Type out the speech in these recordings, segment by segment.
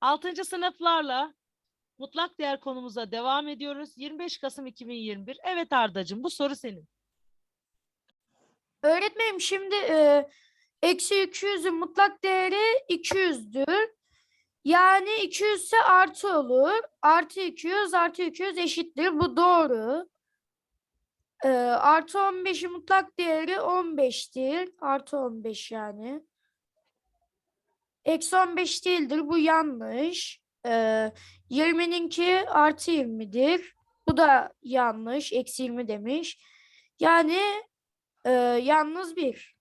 Altıncı sınıflarla mutlak değer konumuza devam ediyoruz. 25 Kasım 2021. Evet Ardacığım bu soru senin. Öğretmenim şimdi e, eksi 200'ün mutlak değeri 200'dür. Yani 200 ise artı olur. Artı 200 artı 200 eşittir. Bu doğru. E, artı 15'in mutlak değeri 15'tir. Artı 15 yani. Eksi 15 değildir. Bu yanlış. E, 20'ninki artı 20'dir. Bu da yanlış. Eksi 20 demiş. Yani ee, yalnız bir.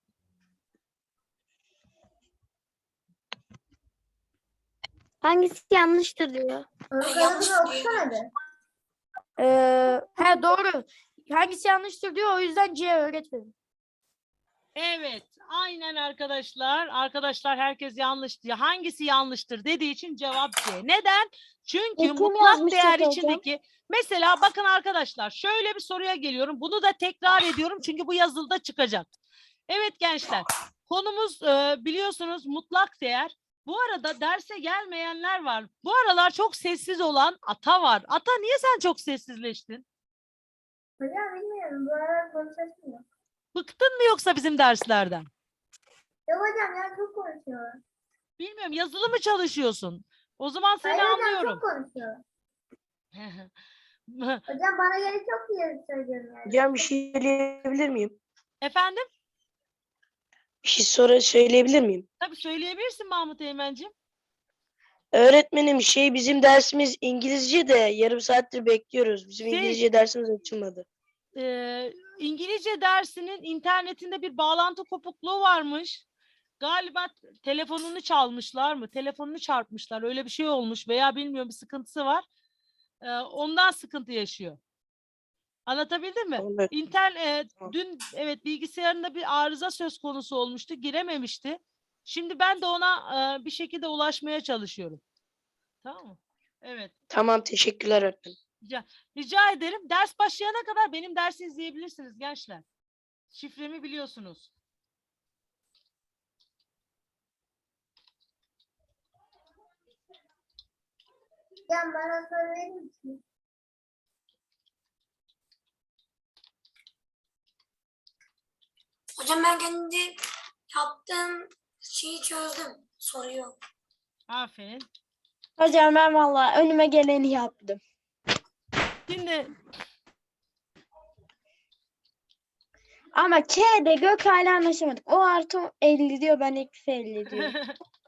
Hangisi yanlıştır diyor. Yanlış okusana bir. Ee, he doğru. Hangisi yanlıştır diyor. O yüzden C öğretmenim. Evet, aynen arkadaşlar. Arkadaşlar herkes yanlış diyor. Hangisi yanlıştır dediği için cevap C. Neden? Çünkü kim mutlak değer hocam? içindeki mesela bakın arkadaşlar şöyle bir soruya geliyorum. Bunu da tekrar ediyorum çünkü bu yazılıda çıkacak. Evet gençler. Konumuz e, biliyorsunuz mutlak değer. Bu arada derse gelmeyenler var. Bu aralar çok sessiz olan Ata var. Ata niye sen çok sessizleştin? Hocam bilmiyorum. Bu aralar konuşasın yok. Bıktın mı yoksa bizim derslerden? Yok hocam ya çok konuşuyor. Bilmiyorum yazılı mı çalışıyorsun? O zaman seni Hayır hocam anlıyorum. çok konuşuyor. Hocam bana göre çok iyi söylüyorum yani. Hocam bir şey söyleyebilir miyim? Efendim? Bir şey sonra söyleyebilir miyim? Tabii söyleyebilirsin Mahmut Eymen'ciğim. Öğretmenim şey bizim dersimiz İngilizce de yarım saattir bekliyoruz. Bizim Şey- İngilizce dersimiz açılmadı. Ee, İngilizce dersinin internetinde bir bağlantı kopukluğu varmış. Galiba telefonunu çalmışlar mı? Telefonunu çarpmışlar. Öyle bir şey olmuş veya bilmiyorum bir sıkıntısı var. Ee, ondan sıkıntı yaşıyor. Anlatabildim mi? Evet. İnternet dün evet bilgisayarında bir arıza söz konusu olmuştu. Girememişti. Şimdi ben de ona e, bir şekilde ulaşmaya çalışıyorum. Tamam mı? Evet. Tamam teşekkürler öğretmenim. Rica, rica ederim. Ders başlayana kadar benim dersi izleyebilirsiniz gençler. Şifremi biliyorsunuz. Hocam bana soru verir misin? Hocam ben kendi yaptığım şeyi çözdüm. Soruyu. Aferin. Hocam ben valla önüme geleni yaptım. Şimdi Ama K'de Gökay'la anlaşamadık. O artı 50 diyor ben eksi 50 diyor.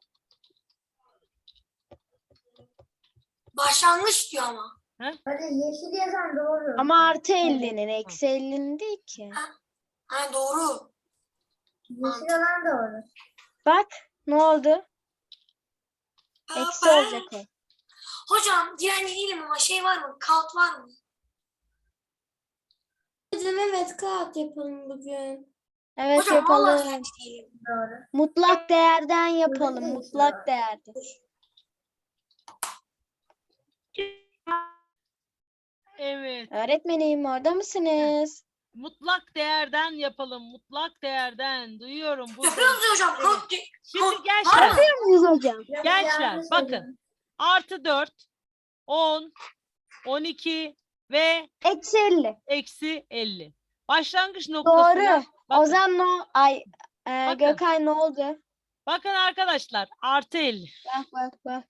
Başlangıç diyor ama. Hadi yeşil yazan doğru. Ama artı 50'nin eksi 50'nin değil ki. Ha doğru. Yeşil olan doğru. Bak ne oldu? Eksi ben- olacak o. Hocam direnci değilim ama şey var mı? Kalt var mı? Hocam evet kağıt yapalım bugün. Evet Hocam vallahi yapalım. direnci değilim. Doğru. Mutlak değerden yapalım. Mutlak ya. Evet. Öğretmenim orada mısınız? Mutlak değerden yapalım. Mutlak değerden. Duyuyorum burada. Yapıyoruz ya hocam. Değil. Şimdi gençler. Yapıyor muyuz hocam? Gençler, bakın. Artı 4, 10, 12 ve Eksi 50. eksi 50. Başlangıç noktasına Doğru. bakın. O zaman no, ay e, Bakın. Gökay ne oldu? bakın arkadaşlar artı 50. Bak bak bak.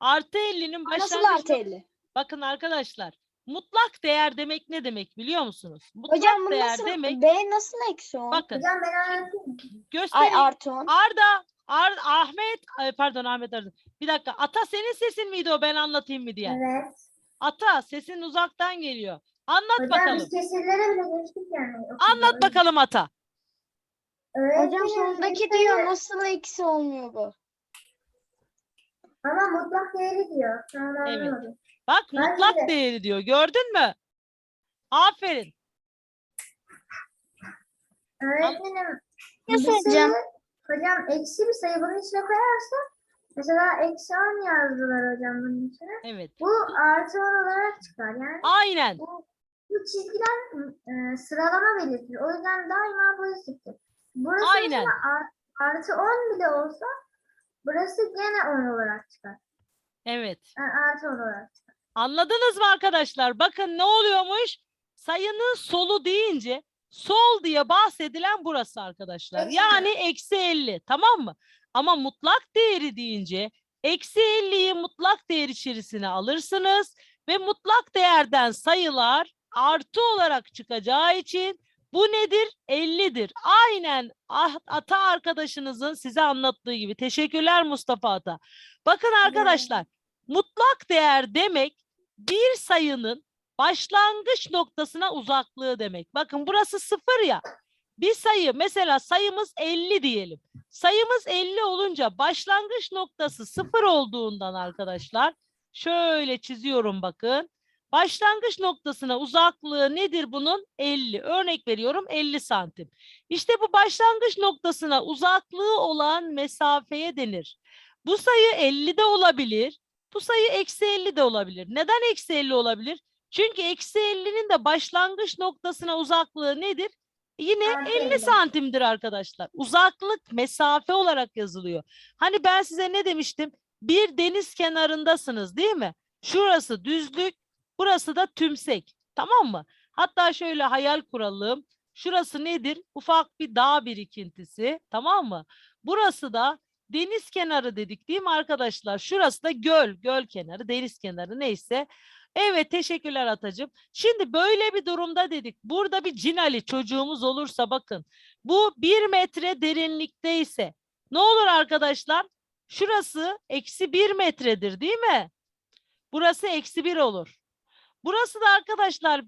Artı 50'nin Nasıl başlangıç artı 50? Bakın arkadaşlar mutlak değer demek ne demek biliyor musunuz? Mutlak Hocam bu değer nasıl? demek B nasıl eksi 10? bakın Hocam ben anlatayım. Ay göstereyim. artı 10. Arda, Ar Ahmet, ay pardon Ahmet Arda. Bir dakika. Ata senin sesin miydi o ben anlatayım mı diye? Evet. Ata sesin uzaktan geliyor. Anlat Hocam bakalım. biz kesirlere bile geçtik yani. Anlat bakalım Ata. Hocam Öğretmenim, sondaki diyor nasıl eksi olmuyor bu? Ama mutlak değeri diyor. Sonra Evet. Bak Bence mutlak de. değeri diyor. Gördün mü? Aferin. Öğretmenim. Ne soracağım? Hocam eksi bir sayı bunun içine koyarsak mesela eksi 10 yazdılar hocam bunun içine. Evet. Bu artı 10 olarak çıkar. Yani Aynen. bu, bu çizgiler e, sıralama belirtir. O yüzden daima pozitiftir. Burası Aynen. artı 10 bile olsa Burası gene 10 olarak çıkar. Evet. Yani artı olarak. Anladınız mı arkadaşlar? Bakın ne oluyormuş? Sayının solu deyince sol diye bahsedilen burası arkadaşlar. Yani eksi 50 tamam mı? Ama mutlak değeri deyince eksi 50'yi mutlak değer içerisine alırsınız ve mutlak değerden sayılar artı olarak çıkacağı için bu nedir? 50'dir. Aynen ah- Ata arkadaşınızın size anlattığı gibi. Teşekkürler Mustafa Ata. Bakın arkadaşlar mutlak değer demek bir sayının başlangıç noktasına uzaklığı demek. Bakın burası sıfır ya. Bir sayı mesela sayımız 50 diyelim. Sayımız 50 olunca başlangıç noktası sıfır olduğundan arkadaşlar şöyle çiziyorum bakın. Başlangıç noktasına uzaklığı nedir bunun? 50. Örnek veriyorum 50 santim. İşte bu başlangıç noktasına uzaklığı olan mesafeye denir. Bu sayı 50 de olabilir. Bu sayı eksi 50 de olabilir. Neden eksi 50 olabilir? Çünkü eksi 50'nin de başlangıç noktasına uzaklığı nedir? Yine Artı 50 50. santimdir arkadaşlar. Uzaklık mesafe olarak yazılıyor. Hani ben size ne demiştim? Bir deniz kenarındasınız değil mi? Şurası düzlük, burası da tümsek. Tamam mı? Hatta şöyle hayal kuralım. Şurası nedir? Ufak bir dağ birikintisi. Tamam mı? Burası da deniz kenarı dedik değil mi arkadaşlar? Şurası da göl, göl kenarı, deniz kenarı neyse. Evet teşekkürler Atacığım. Şimdi böyle bir durumda dedik. Burada bir cinali çocuğumuz olursa bakın. Bu bir metre derinlikteyse ne olur arkadaşlar? Şurası eksi bir metredir değil mi? Burası eksi bir olur. Burası da arkadaşlar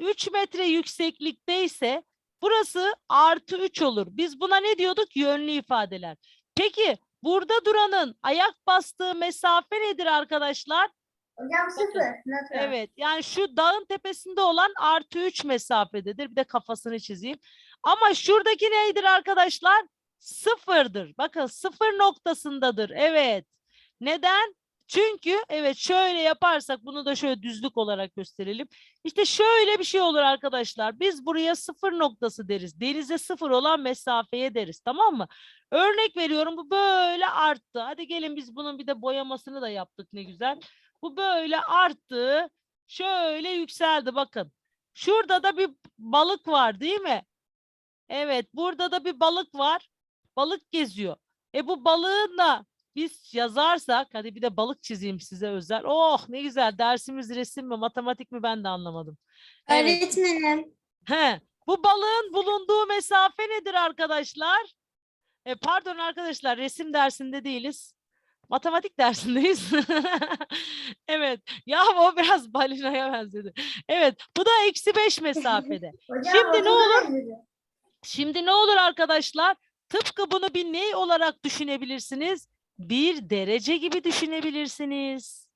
3 metre yükseklikteyse burası artı 3 olur. Biz buna ne diyorduk? Yönlü ifadeler. Peki burada duranın ayak bastığı mesafe nedir arkadaşlar? Hocam sıfır. Natural. Evet yani şu dağın tepesinde olan artı 3 mesafededir. Bir de kafasını çizeyim. Ama şuradaki neydir arkadaşlar? Sıfırdır. Bakın sıfır noktasındadır. Evet. Neden? Çünkü evet şöyle yaparsak bunu da şöyle düzlük olarak gösterelim. İşte şöyle bir şey olur arkadaşlar. Biz buraya sıfır noktası deriz. Denize sıfır olan mesafeye deriz. Tamam mı? Örnek veriyorum bu böyle arttı. Hadi gelin biz bunun bir de boyamasını da yaptık ne güzel. Bu böyle arttı. Şöyle yükseldi bakın. Şurada da bir balık var değil mi? Evet burada da bir balık var. Balık geziyor. E bu balığın da biz yazarsak hadi bir de balık çizeyim size özel. Oh ne güzel dersimiz resim mi matematik mi ben de anlamadım. Evet. Öğretmenim. He, bu balığın bulunduğu mesafe nedir arkadaşlar? E, pardon arkadaşlar resim dersinde değiliz. Matematik dersindeyiz. evet. Ya o biraz balinaya benzedi. Evet. Bu da eksi beş mesafede. Hocam Şimdi ne 30'a olur? Şimdi ne olur arkadaşlar? Tıpkı bunu bir ne olarak düşünebilirsiniz? Bir derece gibi düşünebilirsiniz.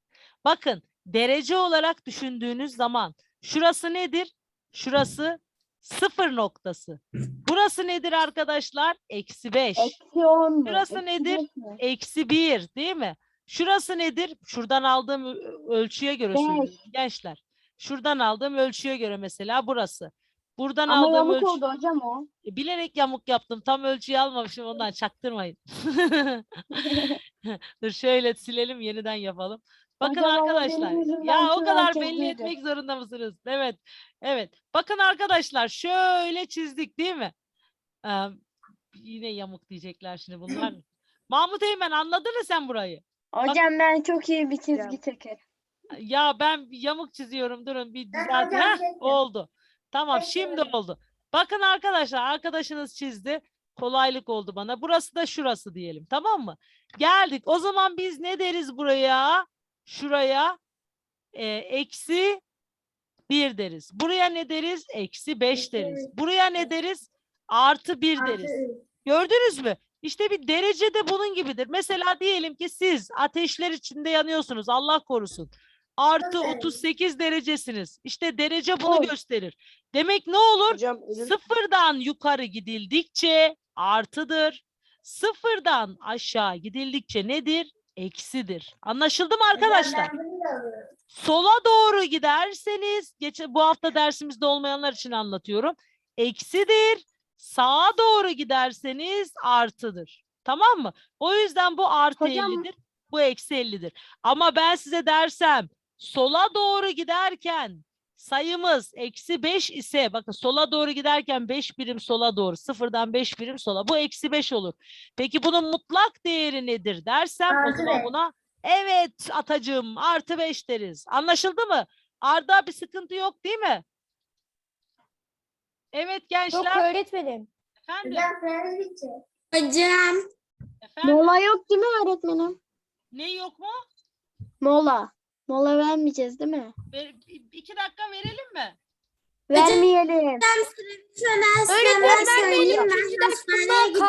Bakın derece olarak düşündüğünüz zaman şurası nedir? Şurası sıfır noktası. Burası nedir arkadaşlar? Eksi beş. Eksi 10 Şurası nedir? Eksi bir değil mi? Şurası nedir? Şuradan aldığım ölçüye göre söylüyorum gençler. Şuradan aldığım ölçüye göre mesela burası. Buradan Ama aldığım yamuk ölçü... oldu hocam o. E, Bilerek yamuk yaptım. Tam ölçüyü almamışım ondan çaktırmayın. Dur şöyle silelim yeniden yapalım. Bakın Hocam arkadaşlar. Ya o kadar belli etmek zorunda mısınız? Evet. Evet. Bakın arkadaşlar şöyle çizdik değil mi? Ee, yine yamuk diyecekler şimdi bunlar. Mahmut Eymen anladın mı sen burayı? Hocam ben çok iyi bir çizgi çekerim. Ya ben bir yamuk çiziyorum. Durun bir düzelt. oldu. Tamam şimdi oldu. Bakın arkadaşlar arkadaşınız çizdi. Kolaylık oldu bana. Burası da şurası diyelim. Tamam mı? Geldik. O zaman biz ne deriz buraya? Şuraya e, eksi bir deriz. Buraya ne deriz? Eksi beş Eksi deriz. üç. Buraya ne deriz? Artı bir Artı deriz. üç. Gördünüz mü? İşte bir derece de bunun gibidir. Mesela diyelim ki siz ateşler içinde yanıyorsunuz. Allah korusun. Artı Evet. 38 derecesiniz. İşte derece bunu Oy. gösterir. Demek ne olur? Hocam Sıfırdan yukarı gidildikçe artıdır. Sıfırdan aşağı gidildikçe nedir? Eksidir. Anlaşıldı mı arkadaşlar? Sola doğru giderseniz, geçen bu hafta dersimizde olmayanlar için anlatıyorum. Eksidir. Sağa doğru giderseniz artıdır. Tamam mı? O yüzden bu artı Hocam- 50'dir. Bu eksi 50'dir. Ama ben size dersem sola doğru giderken sayımız eksi 5 ise bakın sola doğru giderken 5 birim sola doğru sıfırdan 5 birim sola bu eksi 5 olur. Peki bunun mutlak değeri nedir dersem o zaman buna evet atacığım artı 5 deriz. Anlaşıldı mı? Arda bir sıkıntı yok değil mi? Evet Yok gençler öğretmenim. efendim. Hocam. efendim Mola yok değil mi öğretmenim? ne yok mu? Mola. Mola vermeyeceğiz değil mi? Ver- iki dakika verelim mi? Vermeyelim. Öğretmenim ben ders hastaneye gideceğim.